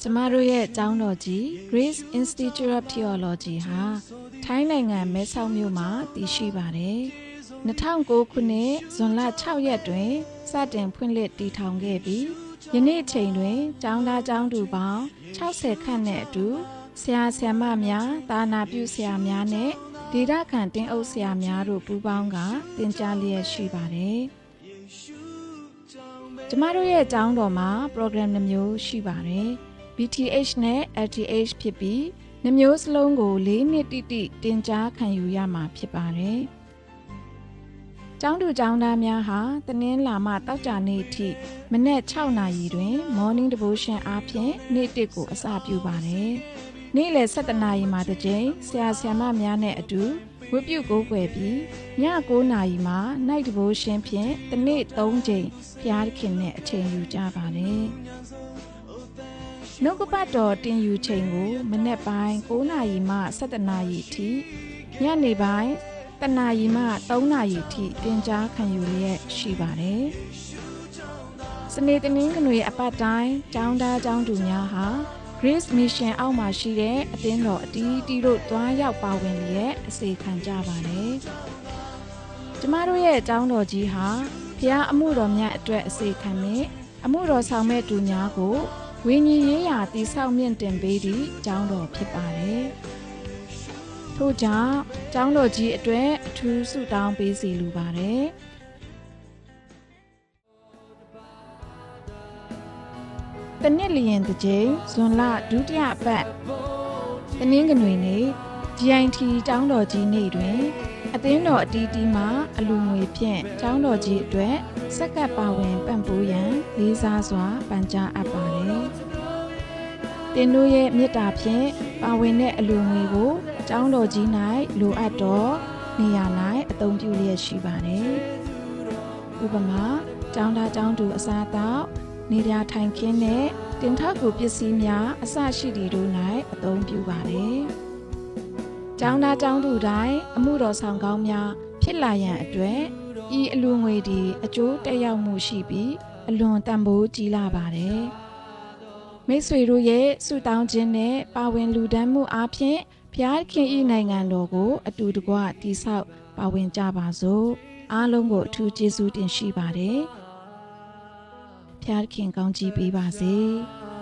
ကျမတို့ရဲ့ကျောင်းတော်ကြီး Grace Institute of Theology ဟာထိုင်းနိုင်ငံမဲဆောက်မြို့မှာတည်ရှိပါတယ်။2009ခုနှစ်ဇွန်လ6ရက်တွင်စတင်ဖွင့်လှစ်တည်ထောင်ခဲ့ပြီးယနေ့ချိန်တွင်ကျောင်းသားကျောင်းသူပေါင်း60ခန့်နဲ့အတူဆရာဆရာမများတာနာပြုဆရာများနဲ့ဒေသခံတင်းအုပ်ဆရာများတို့ပူးပေါင်းကသင်ကြားလျက်ရှိပါတယ်။ ကျမတို့ရဲ့ကျောင်းတော်မှာ program နှမျိုးရှိပါတယ်။ BTH နဲ့ LTH ဖြစ်ပြီးနှမျိုးစလုံးကို၄နှစ်တိတိတင် जा ခံယူရမှာဖြစ်ပါတယ်။ကျောင်းသူကျောင်းသားများဟာတနင်္လာမှတောက်ကြနေ့ထိမနက်6နာရီတွင် morning devotion အားဖြင့်နေ့တစ်ကိုအစပြုပါတယ်။နေ့လယ်7နာရီမှတစ်ကြိမ်ဆရာဆရာမများနဲ့အတူ ဝတ်ပြုကိုးကွယ်ပြီးည9နာရီမှာ night devotion ဖြင့်တစ်နေ့3ကြိမ်ဖျားခင်နဲ့အချိန်ယူကြပါတယ်။နှုတ်ကပတ်တော်တင်ယူချိန်ကို မနေ့ပိုင်း9နာရီမှ17နာရီထိညနေပိုင်းတနာရီမှ3နာရီထိတင် जा ခံယူလျက်ရှိပါတယ်။စနေတနင်္ဂနွေအပတ်တိုင်းကျောင်းသားကျောင်းသူများဟာ Grace Mission အောက်မှာရှိတဲ့အသင်းတော်အတီးတီတို့တွားရောက်ပါဝင်လျက်အစီခံကြပါတယ်။ကျမတို့ရဲ့ကျောင်းတော်ကြီးဟာဖျားအမှုတော်များအတွက်အစီခံနဲ့အမှုတော်ဆောင်မဲ့သူများကိုဝိညာဉ်ရေးရာတိဆောက်မြင့်တင်ပေးသည့်ကျောင်းတော်ဖြစ်ပါတယ်။ထို့ကြောင့်ကျောင်းတော်ကြီးအတွက်အထူးဆုတောင်းပေးစီလိုပါတယ်။ တနစ်လျင်တစ်ကြိမ်ဇွန်လဒုတိယအပတ်တနင်္ဂနွေနေ့ GIT ကျောင်းတော်ကြီးနေ့တွင် အသင်းတော်အတီးတီးမှအလူငွေဖြင့်ကျောင်းတော်ကြီးအတွက်စက္ကပ်ပါဝင်ပံ့ပိုးရန်လေးစားစွာပန်ကြားအပ်ပါတယ်။တင်တို့ရဲ့မေတ္တာဖြင့်ပါဝင်တဲ့အလူငွေကိုကျောင်းတော်ကြီး၌လိုအပ်သောနေရာ၌အသုံးပြုလျက်ရှိပါတယ်။ဥပမာကျောင်းသားကျောင်းသူအစားအသောက် နေရာထိုင်ခင်းနဲ့တင်ထောက်ကူပစ္စည်းများအစရှိသည့်တို့၌အသုံးပြုပါတယ်။ကျောင်းသားကျောင်းသူတိုင်းအမှုတော်ဆောင်ကောင်းများဖြစ်လာရန်အတွက်ဤအလူငွေဒီအကျိုးတက်ရောက်မှုရှိပြီးအလွန်တန်ဖိုးကြီးလာပါတယ်။မိတ်ဆွေတို့ရဲ့ဆုတောင်းခြင်းနဲ့ပါဝင်လူဒန်းမှုအားဖြင့်ဖျားခင်ဤနိုင်ငံတော်ကို အတူတကွတည်ဆောက်ပါဝင်ကြပါစို့အားလုံးကိုအထူးကျေးဇူးတင်ရှိပါတယ်။ ဖျားခင်ကောင်းချီးပေးပါစေ။